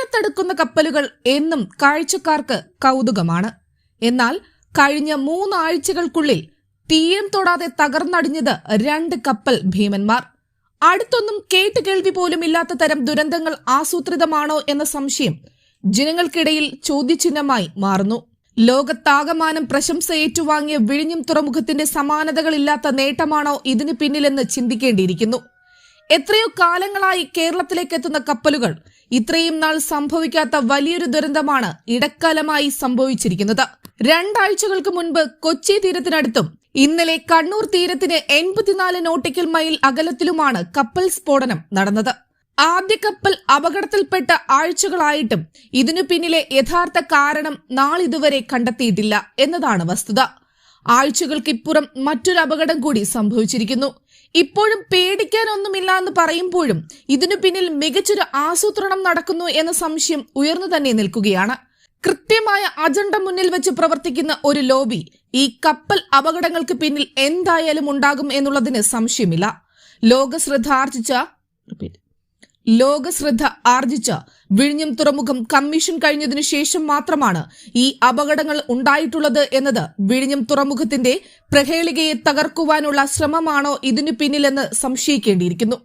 തീരത്തടുക്കുന്ന കപ്പലുകൾ എന്നും കാഴ്ചക്കാർക്ക് കൗതുകമാണ്. എന്നാൽ കഴിഞ്ഞ മൂന്നാഴ്ചകൾക്കുള്ളിൽ തീരം തൊടാതെ തകർന്നടിഞ്ഞത് രണ്ട് കപ്പൽ ഭീമന്മാർ. അടുത്തൊന്നും കേട്ട് കേൾവി പോലും ഇല്ലാത്ത തരം ദുരന്തങ്ങൾ ആസൂത്രിതമാണോ എന്ന സംശയം ജനങ്ങൾക്കിടയിൽ ചോദ്യചിഹ്നമായി മാറുന്നു. ലോകത്താകമാനം പ്രശംസ ഏറ്റുവാങ്ങിയ വിഴിഞ്ഞം തുറമുഖത്തിന്റെ സമാനതകളില്ലാത്ത നേട്ടമാണോ ഇതിന് പിന്നിലെന്ന് ചിന്തിക്കേണ്ടിയിരിക്കുന്നു. എത്രയോ കാലങ്ങളായി കേരളത്തിലേക്ക് എത്തുന്ന കപ്പലുകൾ ഇത്രയും നാൾ സംഭവിക്കാത്ത വലിയൊരു ദുരന്തമാണ് ഇടക്കാലമായി സംഭവിച്ചിരിക്കുന്നത്. രണ്ടാഴ്ചകൾക്ക് മുൻപ് കൊച്ചി തീരത്തിനടുത്തും ഇന്നലെ കണ്ണൂർ തീരത്തിന് എൺപത്തിനാല് നോട്ടിക്കൽ മൈൽ അകലത്തിലുമാണ് കപ്പൽ സ്ഫോടനം നടന്നത്. ആദ്യ കപ്പൽ അപകടത്തിൽപ്പെട്ട ആഴ്ചകളായിട്ടും ഇതിനു പിന്നിലെ യഥാർത്ഥ കാരണം നാളിതുവരെ കണ്ടെത്തിയിട്ടില്ല എന്നതാണ് വസ്തുത. ആഴ്ചകൾക്കിപ്പുറം മറ്റൊരു അപകടം കൂടി സംഭവിച്ചിരിക്കുന്നു. ഇപ്പോഴും പേടിക്കാനൊന്നുമില്ല എന്ന് പറയുമ്പോഴും ഇതിനു പിന്നിൽ മികച്ചൊരു ആസൂത്രണം നടക്കുന്നു എന്ന സംശയം ഉയർന്നു തന്നെ നിൽക്കുകയാണ്. കൃത്യമായ അജണ്ട മുന്നിൽ വെച്ച് പ്രവർത്തിക്കുന്ന ഒരു ലോബി ഈ കപ്പൽ അപകടങ്ങൾക്ക് പിന്നിൽ എന്തായാലും ഉണ്ടാകും എന്നുള്ളതിന് സംശയമില്ല. ആർജിച്ച repeat. ലോകശ്രദ്ധ ആർജിച്ച വിഴിഞ്ഞം തുറമുഖം കമ്മീഷൻ കഴിഞ്ഞതിനു ശേഷം മാത്രമാണ് ഈ അപകടങ്ങൾ ഉണ്ടായിട്ടുള്ളത് എന്നത് വിഴിഞ്ഞം തുറമുഖത്തിന്റെ പ്രഹേളികയെ തകർക്കുവാനുള്ള ശ്രമമാണോ ഇതിനു പിന്നിലെന്ന് സംശയിക്കേണ്ടിയിരിക്കുന്നു.